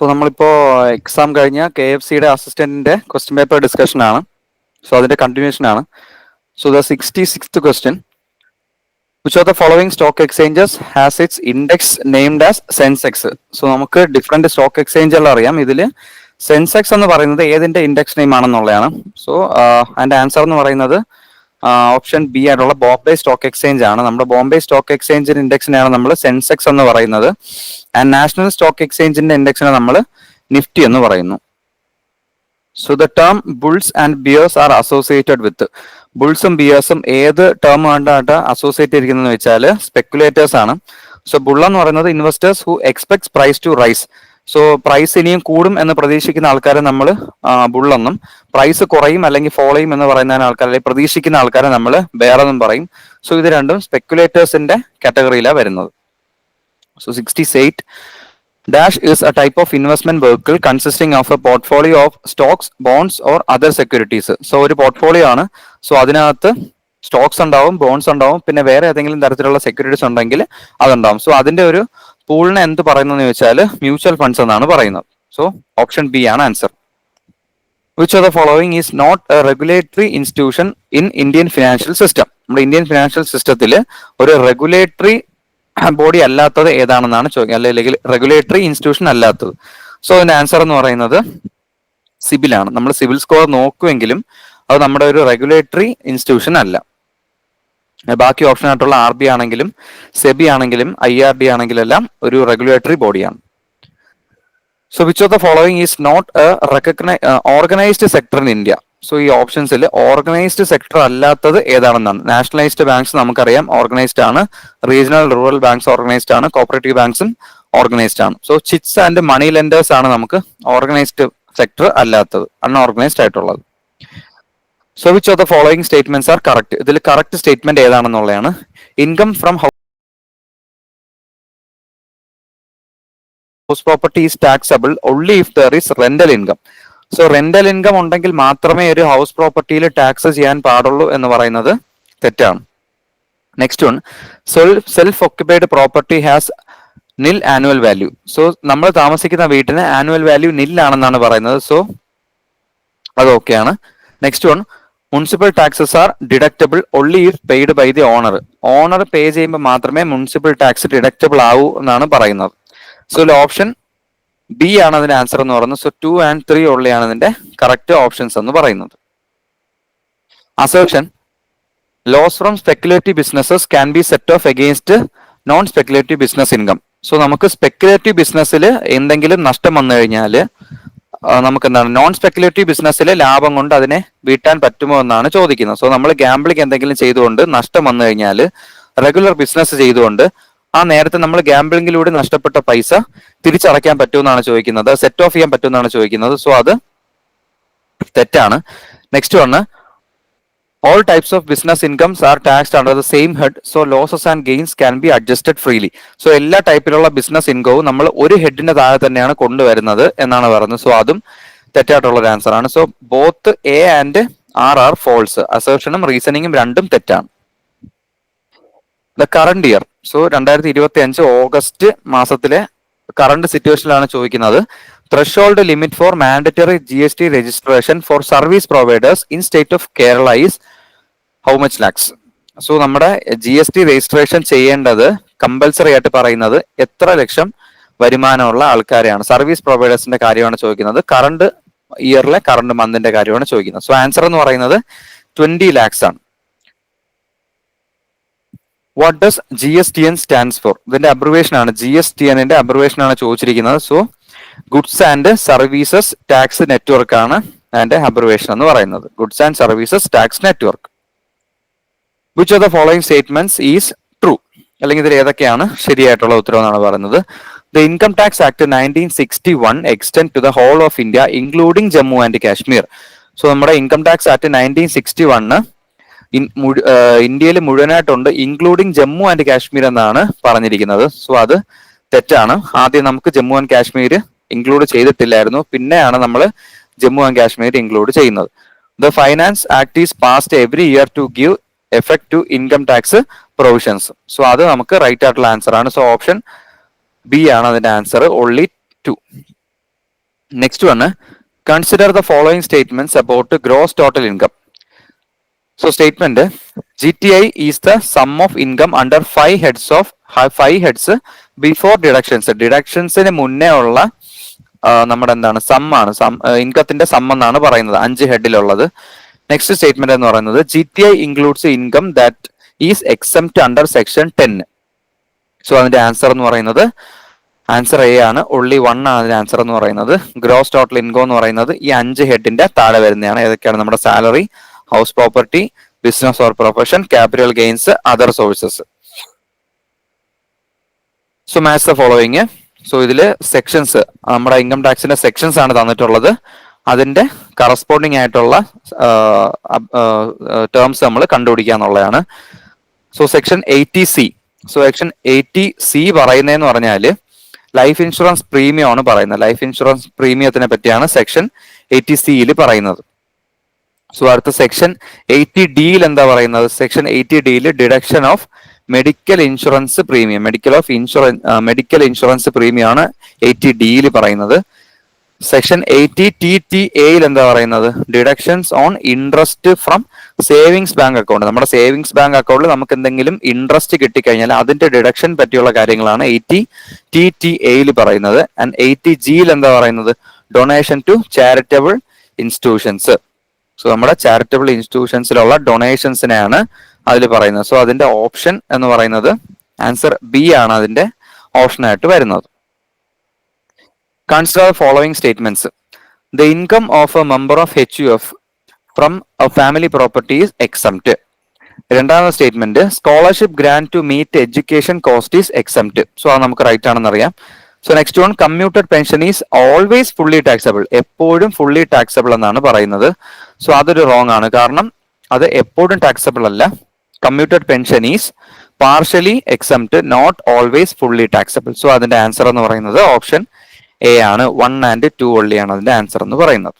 So നമ്മളിപ്പോ exam കഴിഞ്ഞ K F സിയുടെ അസിസ്റ്റന്റിന്റെ ക്വസ്റ്റ്യൻ പേപ്പർ ഡിസ്കഷൻ ആണ്. സോ അതിന്റെ കണ്ടിന്യൂഷൻ ആണ്. So the sixty six question which of the following stock exchanges has its index named as Sensex so നമുക്ക് different stock എക്സ്ചേഞ്ചുകൾ അറിയാം. ഇതിൽ സെൻസെക്സ് എന്ന് പറയുന്നത് ഏതിന്റെ ഇൻഡെക്സ് നെയിം ആണെന്നുള്ളതാണ്. സോ അതിന്റെ ആൻസർ എന്ന് പറയുന്നത് ഓപ്ഷൻ ബി ആയിട്ടുള്ള ബോംബെ സ്റ്റോക്ക് എക്സ്ചേഞ്ച് ആണ്. നമ്മുടെ ബോംബെ സ്റ്റോക്ക് എക്സ്ചേഞ്ചിന്റെ ഇൻഡെക്സിനെയാണ് നമ്മൾ സെൻസെക്സ് എന്ന് പറയുന്നത്. ആൻഡ് നാഷണൽ സ്റ്റോക്ക് എക്സ്ചേഞ്ചിന്റെ ഇൻഡെക്സിനെ നമ്മൾ നിഫ്റ്റി എന്ന് പറയുന്നു. So the term bulls and bears are associated with ബുൾസും ബിയേഴ്സും ഏത് ടേം ആണ്ടായിട്ട് അസോസിയേറ്റ് ചെയ്തിരിക്കുന്നത് വെച്ചാൽ സ്പെക്കുലേറ്റേഴ്സ് ആണ്. സോ ബുൾ എന്ന് പറയുന്നത് investors who expects price to rise so price ഇനിയും കൂടും എന്ന് പ്രതീക്ഷിക്കുന്ന ആൾക്കാരെ നമ്മൾ ബുള്ളെന്നും പ്രൈസ് കുറയും അല്ലെങ്കിൽ ഫോളോ ചെയ്യും എന്ന് പറയുന്ന അല്ലെങ്കിൽ പ്രതീക്ഷിക്കുന്ന ആൾക്കാരെ നമ്മൾ ബെയറെന്നും പറയും. സോ ഇത് രണ്ടും സ്പെക്കുലേറ്റേഴ്സിന്റെ കാറ്റഗറിയിലാണ് വരുന്നത്. So sixty eight dash is a type of investment vehicle consisting of a portfolio of stocks bonds or other securities so ഒരു പോർട്ട്ഫോളിയോ ആണ്. സോ അതിനകത്ത് സ്റ്റോക്സ് ഉണ്ടാവും ബോൺസ് ഉണ്ടാവും പിന്നെ വേറെ ഏതെങ്കിലും തരത്തിലുള്ള സെക്യൂരിറ്റീസ് ഉണ്ടെങ്കിൽ അതുണ്ടാവും. സോ അതിന്റെ ഒരു പൂളിനെ എന്ത് പറയുന്നതെന്ന് ചോദിച്ചാൽ മ്യൂച്വൽ ഫണ്ട്സ് എന്നാണ് പറയുന്നത്. സോ ഓപ്ഷൻ ബി ആണ് answer which of the following is not a regulatory institution in Indian financial system നമ്മുടെ ഇന്ത്യൻ ഫിനാൻഷ്യൽ സിസ്റ്റത്തിൽ ഒരു റെഗുലേറ്ററി ബോഡി അല്ലാത്തത് ഏതാണെന്നാണ് ചോദിക്കുന്നത് അല്ലെങ്കിൽ റെഗുലേറ്ററി ഇൻസ്റ്റിറ്റ്യൂഷൻ അല്ലാത്തത്. സോ അതിന്റെ ആൻസർ എന്ന് പറയുന്നത് സിബിൽ ആണ് നമ്മൾ സിവിൽ സ്കോർ നോക്കുമെങ്കിലും അത് നമ്മുടെ ഒരു റെഗുലേറ്ററി ഇൻസ്റ്റിറ്റ്യൂഷൻ അല്ല. ബാക്കി ഓപ്ഷൻ ആയിട്ടുള്ള ആർ ബി ആണെങ്കിലും സെബി ആണെങ്കിലും ഐ ആർ ഡി ആണെങ്കിലും എല്ലാം ഒരു റെഗുലേറ്ററി ബോഡിയാണ് so which of the following is not a recognised organised sector in India so ഈ ഓപ്ഷൻസിൽ ഓർഗനൈസ്ഡ് സെക്ടർ അല്ലാത്തത് ഏതാണെന്നാണ്? നാഷണലൈസ്ഡ് ബാങ്ക്സ് നമുക്കറിയാം ഓർഗനൈസ്ഡ് ആണ്. റീജിയണൽ റൂറൽ ബാങ്ക്സ് ഓർഗനൈസ്ഡ് ആണ്. കോപ്പറേറ്റീവ് ബാങ്ക്സും ഓർഗനൈസ്ഡ് ആണ്. So chits and money lenders ആണ് നമുക്ക് ഓർഗനൈസ്ഡ് സെക്ടർ അല്ലാത്തത് അൺഓർഗനൈസ്ഡ് ആയിട്ടുള്ളത്. So which of the following statements are correct ഇതിൽ correct statement ഏതാണെന്നുള്ളതാണ്. Income from house property is taxable only if there is rental income so rental income ഉണ്ടെങ്കിൽ മാത്രമേ ഒരു house പ്രോപ്പർട്ടിയിൽ tax ചെയ്യാൻ പാടുള്ളൂ എന്ന് പറയുന്നത് തെറ്റാണ്. Next one self self occupied property has nil annual value so നമ്മൾ താമസിക്കുന്ന വീട്ടിന് ആനുവൽ വാല്യൂ നിൽ ആണെന്നാണ് പറയുന്നത്. സോ അത് ഓക്കെയാണ് next one municipal taxes are deductible only if paid by the owner owner pay ചെയ്യുമ്പോൾ മാത്രമേ മുനിസിപ്പൽ ടാക്സ് ഡിഡക്റ്റബിൾ ആവൂ എന്നാണ് പറയുന്നത്. സോ ഓപ്ഷൻ ബി ആണ് അതിന്റെ ആൻസർ എന്ന് പറയുന്നത്. സോ ടു ആൻഡ് ത്രീ ഉള്ളതാണ് അതിന്റെ കറക്റ്റ് ഓപ്ഷൻസ് എന്ന് പറയുന്നത്. Assertion loss from speculative businesses can be set off against non speculative business income so നമുക്ക് സ്പെക്കുലേറ്റീവ് ബിസിനസ്സിൽ എന്തെങ്കിലും നഷ്ടം വന്നു കഴിഞ്ഞാൽ നമുക്ക് എന്താണ് നോൺ സ്പെക്കുലേറ്റീവ് ബിസിനസ്സിലെ ലാഭം കൊണ്ട് അതിനെ വീട്ടാൻ പറ്റുമോ എന്നാണ് ചോദിക്കുന്നത്. സോ നമ്മൾ ഗാംബ്ലിംഗ് എന്തെങ്കിലും ചെയ്തുകൊണ്ട് നഷ്ടം വന്നു കഴിഞ്ഞാൽ റെഗുലർ ബിസിനസ് ചെയ്തുകൊണ്ട് ആ നേരത്തെ നമ്മൾ ഗാംബ്ലിംഗിലൂടെ നഷ്ടപ്പെട്ട പൈസ തിരിച്ചടയ്ക്കാൻ പറ്റുമെന്നാണ് ചോദിക്കുന്നത്. സെറ്റ് ഓഫ് ചെയ്യാൻ പറ്റുമെന്നാണ് ചോദിക്കുന്നത്. സോ അത് തെറ്റാണ്. Next one all types of business incomes are taxed under the same head so losses and gains can be adjusted freely so എല്ലാ ടൈപ്പിലുള്ള ബിസിനസ് ഇൻകവും നമ്മൾ ഒരു ഹെഡിന്റെ താഴെ തന്നെയാണ് കൊണ്ടുവരുന്നത് എന്നാണ് പറയുന്നത്. സോ അതും തെറ്റായിട്ടുള്ള ഒരു ആൻസർ ആണ്. So both A and R are false അസേർഷനും റീസണിങ്ങും രണ്ടും തെറ്റാണ്. ദ കറണ്ട് ഇയർ സോ രണ്ടായിരത്തി ഇരുപത്തി അഞ്ച് ഓഗസ്റ്റ് മാസത്തിലെ കറണ്ട് സിറ്റുവേഷനിലാണ് ചോദിക്കുന്നത്. Threshold limit for mandatory G S T registration for service providers in state of Kerala is how much lakhs so നമ്മുടെ ജി എസ് ടി രജിസ്ട്രേഷൻ ചെയ്യേണ്ടത് കമ്പൽസറി ആയിട്ട് പറയുന്നത് എത്ര ലക്ഷം വരുമാനമുള്ള ആൾക്കാരെയാണ്? സർവീസ് പ്രൊവൈഡേഴ്സിന്റെ കാര്യമാണ് ചോദിക്കുന്നത്. കറണ്ട് ഇയറിലെ കറണ്ട് മന്തിന്റെ കാര്യമാണ് ചോദിക്കുന്നത്. സോ ആൻസർ എന്ന് പറയുന്നത് ട്വന്റി ലാക്സ് ആണ്. What does G S T N stands for ഇതിന്റെ അബ്രിവേഷൻ ആണ്. ജി എസ് ടി എന്നിന്റെ അബ്രിവേഷൻ ആണ് ചോദിച്ചിരിക്കുന്നത്. So goods and services tax network ആണ് അതിന്റെ അബ്രിവേഷൻ എന്ന് പറയുന്നത്. Goods and services tax network which of the following statements is true അല്ലെങ്കിൽ ഇതിൽ ഏതൊക്കെയാണ് ശരിയായിട്ടുള്ള ഉത്തരവ് എന്നാണ് പറയുന്നത്. The income tax act nineteen sixty one extend to the whole of India including Jammu and Kashmir so നമ്മുടെ income tax act nineteen sixty one ഇന്ത്യയിൽ മുഴുവനായിട്ടുണ്ട് ഇൻക്ലൂഡിംഗ് ജമ്മു ആൻഡ് കാശ്മീർ എന്നാണ് പറഞ്ഞിരിക്കുന്നത്. സോ അത് തെറ്റാണ്. ആദ്യം നമുക്ക് ജമ്മു ആൻഡ് കാശ്മീർ ഇൻക്ലൂഡ് ചെയ്തിട്ടില്ലായിരുന്നു. പിന്നെയാണ് നമ്മൾ ജമ്മു ആൻഡ് കാശ്മീർ ഇൻക്ലൂഡ് ചെയ്യുന്നത്. The finance act is passed every year to give effect to income tax provisions so അത് നമുക്ക് റൈറ്റ് ആയിട്ടുള്ള ആൻസർ ആണ്. സോ ഓപ്ഷൻ ബി ആണ് അതിന്റെ answer only two next one consider the following statements about gross total income so statement G T I is the sum of income under five heads of five heads before deductions ഡിഡക്ഷൻസിന് മുന്നേ ഉള്ള നമ്മുടെ എന്താണ് some ആണ്. Some ഇൻകത്തിന്റെ some എന്നാണ് പറയുന്നത്. അഞ്ച് ഹെഡിലുള്ളത് next statement എന്ന് പറയുന്നത് G T I includes income that is exempt under section ten so അതിന്റെ ആൻസർ എന്ന് പറയുന്നത് ആൻസർ എ ആണ്. ഒള്ളി വൺ ആണ് അതിന്റെ ആൻസർ എന്ന് പറയുന്നത്. ഗ്രോസ് ടോട്ടൽ ഇൻകം എന്ന് പറയുന്നത് ഈ അഞ്ച് ഹെഡിന്റെ താഴെ വരുന്നതാണ്. ഏതൊക്കെയാണ് നമ്മുടെ salary house property business or profession capital gains other sources so match the following so ഇതിൽ സെക്ഷൻസ് നമ്മുടെ ഇൻകം ടാക്സിന്റെ സെക്ഷൻസ് ആണ് തന്നിട്ടുള്ളത്. അതിന്റെ കറസ്പോണ്ടിങ് ആയിട്ടുള്ള ടേംസ് നമ്മൾ കണ്ടുപിടിക്കുക എന്നുള്ളതാണ്. So section eighty C so section eighty C പറയുന്നതെന്ന് പറഞ്ഞാൽ ലൈഫ് ഇൻഷുറൻസ് പ്രീമിയം ആണ് പറയുന്നത്. ലൈഫ് ഇൻഷുറൻസ് പ്രീമിയത്തിനെ പറ്റിയാണ് സെക്ഷൻ എയ്റ്റി സിയിൽ പറയുന്നത്. സോ അടുത്ത സെക്ഷൻ എയ്റ്റി ഡിയിൽ എന്താ പറയുന്നത്? സെക്ഷൻ എയ്റ്റി ഡിയിൽ deduction of medical insurance premium medical of insurance medical insurance premium ആണ് എയ്റ്റി ഡിയിൽ പറയുന്നത്. സെക്ഷൻ എയ്റ്റി ടി ടി എയിൽ എന്താ പറയുന്നത്? Deductions on interest from savings bank account നമ്മുടെ സേവിങ്സ് ബാങ്ക് അക്കൗണ്ടിൽ നമുക്ക് എന്തെങ്കിലും ഇൻട്രസ്റ്റ് കിട്ടിക്കഴിഞ്ഞാൽ അതിന്റെ ഡിഡക്ഷൻ പറ്റിയുള്ള കാര്യങ്ങളാണ് എയ്റ്റി ടി ടി എയിൽ പറയുന്നത്. ആൻഡ് എയ്റ്റി ജിയിൽ എന്താ പറയുന്നത്? Donation to charitable institutions so നമ്മുടെ ചാരിറ്റബിൾ ഇൻസ്റ്റിറ്റ്യൂഷൻസിലുള്ള ഡൊണേഷൻസിനെയാണ് അതിൽ പറയുന്നത്. സോ അതിന്റെ ഓപ്ഷൻ എന്ന് പറയുന്നത് ആൻസർ ബി ആണ് അതിന്റെ ഓപ്ഷനായിട്ട് വരുന്നത്. Consider following statements the income of a member of H U F from a family property is exempt രണ്ടാമത്തെ statement scholarship grant to meet education cost is exempt so അത് നമുക്ക് right ആണെന്ന് അറിയാം. So next one commuted pension is always fully taxable എപ്പോഴും fully taxable എന്നാണ് പറയുന്നത്. So അതൊരു wrong ആണ്. കാരണം അത് എപ്പോഴും ടാക്സബിൾ അല്ല. Commuted pension is partially exempt not always fully taxable so അതിന്റെ ആൻസർ എന്ന് പറയുന്നത് ഓപ്ഷൻ എ ആണ്. വൺ ആൻഡ് ടു ആണ് അതിന്റെ ആൻസർ എന്ന് പറയുന്നത്.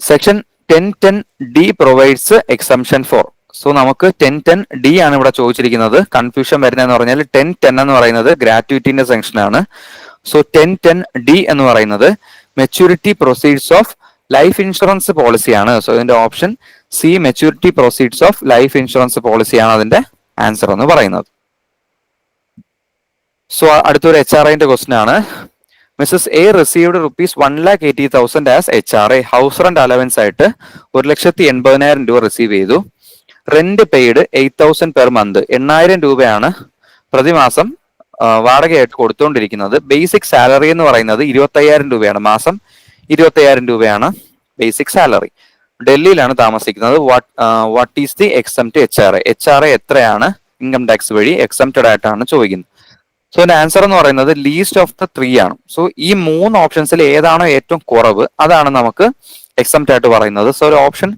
Section ten ten D provides exemption for so നമുക്ക് ടെൻ ടെൻ ഡി ആണ് ഇവിടെ ചോദിച്ചിരിക്കുന്നത്. കൺഫ്യൂഷൻ വരുന്നതെന്ന് പറഞ്ഞാൽ ടെൻ ടെൻ എന്ന് പറയുന്നത് ഗ്രാറ്റുവിറ്റിന്റെ സെക്ഷൻ ആണ്. സോ ടെൻ ടെൻ ഡി എന്ന് പറയുന്നത് maturity proceeds of life insurance പോളിസിയാണ് so ഇതിന്റെ option C maturity proceeds of life insurance പോളിസിയാണ് അതിന്റെ ആൻസർ എന്ന് പറയുന്നത്. സോ അടുത്തൊരു എച്ച് ആർ ഐന്റെ ക്വസ്റ്റൻ ആണ്. Mrs A received rupees one lakh eighty thousand as H R I house rent allowance ആയിട്ട് ഒരു ലക്ഷത്തി എൺപതിനായിരം രൂപ റിസീവ് ചെയ്തു. Rent paid eight thousand per month എണ്ണായിരം രൂപയാണ് പ്രതിമാസം വാടകയായിട്ട് കൊടുത്തുകൊണ്ടിരിക്കുന്നത് ബേസിക് സാലറി എന്ന് പറയുന്നത് ഇരുപത്തയ്യായിരം രൂപയാണ്. മാസം ഇരുപത്തയ്യായിരം രൂപയാണ് ബേസിക് സാലറി ഡൽഹിയിലാണ് താമസിക്കുന്നത്. What what is the exempt H R A H R A എത്രയാണ്? ഇൻകം ടാക്സ് വഴി എക്സംറ്റഡ് ആയിട്ടാണ് ചോദിക്കുന്നത്. സോ എന്റെ ആൻസർ എന്ന് പറയുന്നത് ലീസ്റ്റ് ഓഫ് ദ ത്രീ ആണ്. സോ ഈ മൂന്ന് ഓപ്ഷൻസിൽ ഏതാണോ ഏറ്റവും കുറവ് അതാണ് നമുക്ക് എക്സംപ്റ്റ് ആയിട്ട് പറയുന്നത്. സോ ഒരു ഓപ്ഷൻ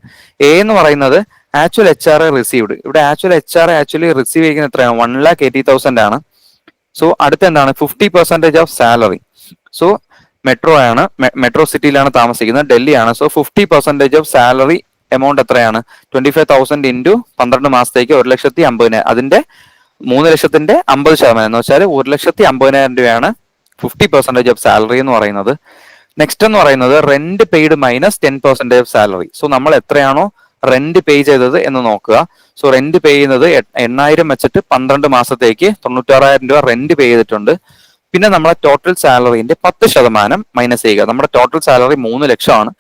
എ എന്ന് പറയുന്നത് ആക്ച്വൽ എച്ച് ആർ റിസീവ്ഡ് ഇവിടെ actual H R actually receive ചെയ്യുന്നത് എത്രയാണ്? വൺ ലാക്ക് എയ്റ്റി തൗസൻഡ് ആണ്. സോ അടുത്ത എന്താണ്? Fifty percentage of salary so metro ആണ്. മെട്രോ സിറ്റിയിലാണ് താമസിക്കുന്നത്. ഡൽഹി ആണ് so fifty percentage of salary amount എത്രയാണ്? ട്വന്റി ഫൈവ് തൗസൻഡ് ഇന്റു പന്ത്രണ്ട് മാസത്തേക്ക് ഒരു ലക്ഷത്തി അമ്പതിനായിരം അതിന്റെ മൂന്ന് ലക്ഷത്തിന്റെ അമ്പത് ശതമാനം. എന്ന് വെച്ചാൽ ഒരു ലക്ഷത്തി അമ്പതിനായിരം രൂപയാണ് ഫിഫ്റ്റി പെർസെന്റേജ് ഓഫ് സാലറി എന്ന് പറയുന്നത്. നെക്സ്റ്റ് എന്ന് പറയുന്നത് rent paid minus ten percentage of salary so നമ്മൾ എത്രയാണോ റെന്റ് പേ ചെയ്തത് എന്ന് നോക്കുക. സോ റെന്റ് പേ ചെയ്യുന്നത് എണ്ണായിരം വെച്ചിട്ട് പന്ത്രണ്ട് മാസത്തേക്ക് തൊണ്ണൂറ്റാറായിരം രൂപ റെന്റ് പേ ചെയ്തിട്ടുണ്ട്. പിന്നെ നമ്മളെ ടോട്ടൽ സാലറിന്റെ പത്ത് ശതമാനം മൈനസ് ചെയ്യുക. നമ്മുടെ ടോട്ടൽ സാലറി മൂന്ന് ലക്ഷമാണ്.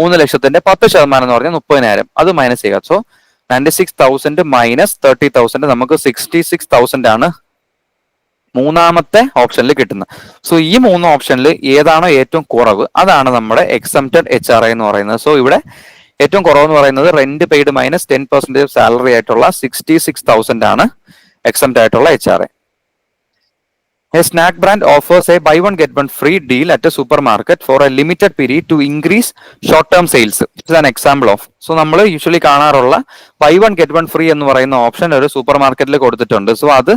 മൂന്ന് ലക്ഷത്തിന്റെ പത്ത് ശതമാനം എന്ന് പറഞ്ഞാൽ മുപ്പതിനായിരം. അത് മൈനസ് ചെയ്യുക. So ninety six thousand minus thirty thousand നമുക്ക് സിക്സ്റ്റി സിക്സ് തൗസൻഡ് ആണ് മൂന്നാമത്തെ ഓപ്ഷനിൽ കിട്ടുന്നത്. സോ ഈ മൂന്ന് ഓപ്ഷനിൽ ഏതാണോ ഏറ്റവും കുറവ്? അതാണ് നമ്മുടെ എക്സംപ്റ്റഡ് എച്ച് ആർ ഐ എന്ന് പറയുന്നത്. സോ ഇവിടെ ഏറ്റവും കുറവെന്ന് പറയുന്നത് rent paid minus ten percentage salary ആയിട്ടുള്ള സിക്സ്റ്റി സിക്സ് തൗസൻഡ് ആണ് എക്സംപ്റ്റ് ആയിട്ടുള്ള H R A A snack brand offers a buy one get one free deal at a supermarket for a limited period to increase short term sales. This is an example of. So നമ്മൾ usually കാണാറുള്ള buy one get one free എന്ന് പറയുന്ന option ഒരു super മാർക്കറ്റിൽ കൊടുത്തിട്ടുണ്ട് so അത്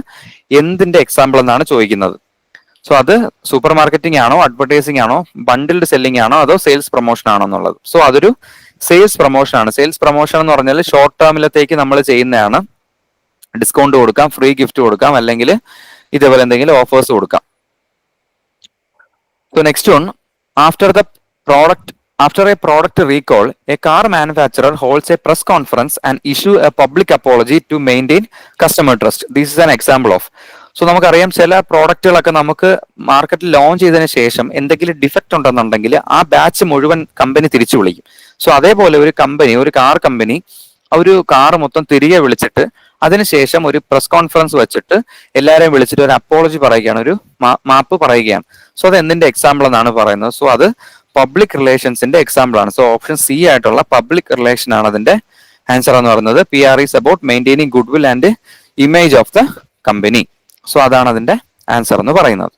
എന്തിന്റെ example എന്നാണ് ചോദിക്കുന്നത് സോ അത് സൂപ്പർ മാർക്കറ്റിംഗ് ആണോ അഡ്വർടൈസിംഗ് ആണോ ബണ്ടിൽഡ് സെല്ലിംഗ് ആണോ അതോ സെയിൽസ് പ്രൊമോഷൻ ആണോ എന്നുള്ളത് സോ അതൊരു സെയിൽസ് പ്രൊമോഷൻ ആണ്. സെയിൽസ് പ്രൊമോഷൻ എന്ന് പറഞ്ഞാൽ ഷോർട്ട് ടേമിലത്തേക്ക് നമ്മൾ ചെയ്യുന്നതാണ്. ഡിസ്കൗണ്ട് കൊടുക്കാം ഫ്രീ ഗിഫ്റ്റ് കൊടുക്കാം അല്ലെങ്കിൽ ഇതേപോലെ എന്തെങ്കിലും ഓഫേഴ്സ് കൊടുക്കാം. So next one after the product after a product recall a car manufacturer holds a press conference and issue a public apology to maintain customer trust this is an example of so നമുക്കറിയാം ചില പ്രോഡക്റ്റുകളൊക്കെ നമുക്ക് മാർക്കറ്റിൽ launch ചെയ്തതിന് ശേഷം എന്തെങ്കിലും defect ഉണ്ടെന്നുണ്ടെങ്കിൽ ആ batch മുഴുവൻ കമ്പനി തിരിച്ചു വിളിക്കും. സോ അതേപോലെ ഒരു കമ്പനി ഒരു കാർ കമ്പനി ഒരു കാർ മൊത്തം തിരികെ വിളിച്ചിട്ട് അതിനുശേഷം ഒരു പ്രസ് കോൺഫറൻസ് വെച്ചിട്ട് എല്ലാവരെയും വിളിച്ചിട്ട് ഒരു അപ്പോളജി പറയുകയാണ് ഒരു മാപ്പ് പറയുകയാണ്. സോ അത് എന്തിന്റെ എക്സാമ്പിൾ എന്നാണ് പറയുന്നത്. സോ അത് പബ്ലിക് റിലേഷൻസിന്റെ എക്സാമ്പിൾ ആണ്. സോ ഓപ്ഷൻ സി ആയിട്ടുള്ള പബ്ലിക് റിലേഷൻ ആണ് അതിന്റെ ആൻസർ എന്ന് പറയുന്നത്. P R is about maintaining good will and image of the company so അതാണ് അതിന്റെ ആൻസർ എന്ന് പറയുന്നത്.